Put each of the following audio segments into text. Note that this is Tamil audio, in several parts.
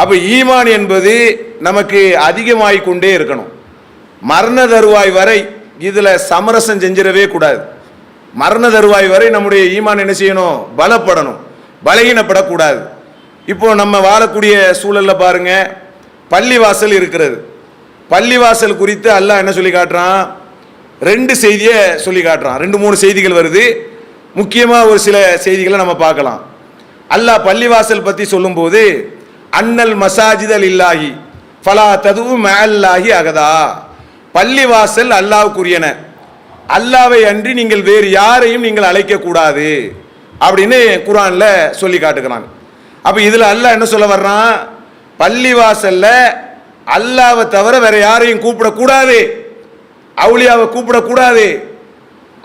அப்ப ஈமான் என்பது நமக்கு அதிகமாகிக் கொண்டே இருக்கணும். மரண தருவாய் வரை இதுல சமரசம் செஞ்சிடவே கூடாது. மரண தருவாய் வரை நம்முடைய ஈமான் என்ன செய்யணும்? பலப்படணும். பலகீனப்படக்கூடாது. இப்போ நம்ம வாழக்கூடிய சூழல்ல பாருங்க பள்ளிவாசல் இருக்கிறது. பள்ளிவாசல் குறித்து அல்லாஹ் என்ன சொல்லி காட்டுறான்? ரெண்டு செய்தியை சொல்லி காட்டுறான். ரெண்டு மூணு செய்திகள் வருது. முக்கியமாக ஒரு சில செய்திகளை நம்ம பார்க்கலாம். அல்லாஹ் பள்ளிவாசல் பற்றி சொல்லும்போது அன்னல் மசாஜிதல் இல்லாஹி. ஃபலா ததுவு மேல்லாகி அகதா. பள்ளிவாசல் அல்லாவுக்குரியன அல்லாவை அன்றி நீங்கள் வேறு யாரையும் நீங்கள் அழைக்கக்கூடாது. அப்படின்னு குரான்ல சொல்லி காட்டுக்கிறாங்க அப்போ இதில் அல்லாஹ் என்ன சொல்ல வர்றான் பள்ளிவாசலில் அல்லாவை தவிர வேற யாரையும் கூப்பிடக்கூடாது. அவுளியாவை கூப்பிடக்கூடாது.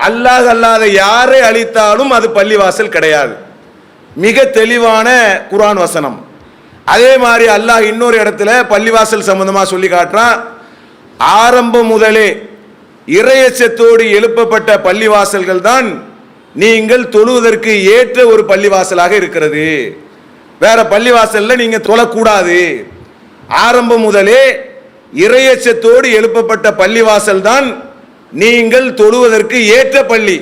அல்லாஹ் அல்லாத யாரை அழித்தாலும் அது பள்ளிவாசல் கிடையாது. மிக தெளிவான குரான் வசனம். அதே மாதிரி அல்லாஹ் இன்னொரு இடத்துல பள்ளிவாசல் சம்பந்தமாக சொல்லி காட்டுறான். ஆரம்பம் முதலே இறையச்சத்தோடு எழுப்பப்பட்ட பள்ளிவாசல்கள் தான் நீங்கள் தொழுவதற்கு ஏற்ற ஒரு பள்ளிவாசலாக இருக்கிறது. வேற பள்ளிவாசல்ல நீங்க தொழக்கூடாது. ஆரம்பம் முதலே இறையச்சத்தோடு எழுப்பப்பட்ட பள்ளிவாசல் தான் நீங்கள் தொழுவதற்கு ஏற்ற பள்ளி.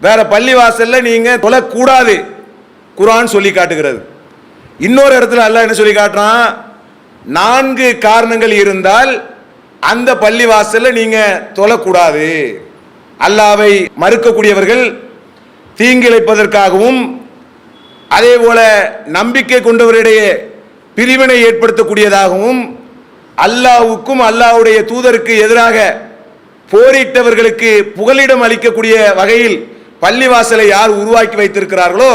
வேற பள்ளிவாசல்ல நீங்க தொழக்கூடாது. குரான் சொல்லி காட்டுகிறது. இன்னொரு இடத்துல அல்லாஹ் என்ன சொல்லி காட்டுறான்? நான்கு காரணங்கள் இருந்தால் அந்த பள்ளிவாசல்ல நீங்கள் தொழக்கூடாது. அல்லாவை மறுக்கக்கூடியவர்கள் தீங்கிழைப்பதற்காகவும் அதே போல நம்பிக்கை கொண்டவரிடையே பிரிவினை ஏற்படுத்தக்கூடியதாகவும் அல்லாவுக்கும் அல்லாஹ்வுடைய தூதருக்கு எதிராக போரிட்டவர்களுக்கு புகலிடம் அளிக்கக்கூடிய வகையில் பள்ளிவாசலை யார் உருவாக்கி வைத்திருக்கிறார்களோ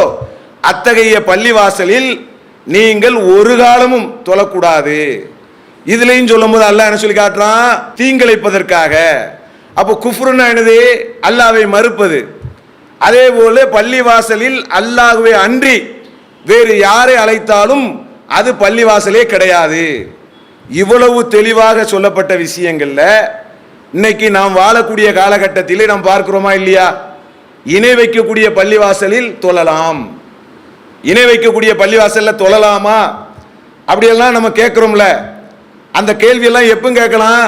அத்தகைய பள்ளிவாசலில் நீங்கள் ஒரு காலமும் தொழக்கூடாது. இதுலயும் சொல்லும்போது அல்லாஹ் என்ன சொல்லி காட்டுறான்? தீங்கிழைப்பதற்காக. அப்போ குஃப்ருன்னா என்னது? அல்லாவை மறுப்பது. அதே போல பள்ளிவாசலில் அல்லாஹ்வை அன்றி வேறு யாரை அழைத்தாலும் அது பள்ளிவாசலே கிடையாது. இவ்வளவு தெளிவாக சொல்லப்பட்ட விஷயங்கள்ல இன்னைக்கு நாம் வாழக்கூடிய காலகட்டத்திலே நாம் பார்க்கிறோமா இல்லையா? இணை வைக்கக்கூடிய பள்ளிவாசலில் தொழலாம். இணை வைக்கக்கூடிய பள்ளிவாசலில் தொழலாமா? அப்படியெல்லாம் நம்ம கேட்குறோம்ல அந்த கேள்வியெல்லாம் எப்போ கேட்கலாம்?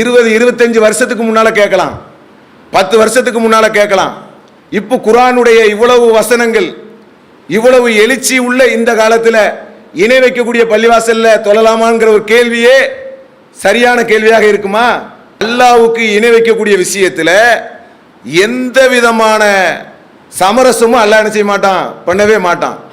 இருபது இருபத்தஞ்சு வருஷத்துக்கு முன்னால் கேட்கலாம். பத்து வருஷத்துக்கு முன்னால் கேட்கலாம். இப்போ குரானுடைய இவ்வளவு வசனங்கள் இவ்வளவு எழுச்சி உள்ள இந்த காலத்தில் இணை வைக்கக்கூடிய பள்ளிவாசலில் தொழலாமாங்கிற ஒரு கேள்வியே சரியான கேள்வியாக இருக்குமா? அல்லாவுக்கு இணை வைக்கக்கூடிய விஷயத்தில் எந்த விதமான சமரசமும் அல்லாஹ் என்ன செய்ய மாட்டான்? பண்ணவே மாட்டான்.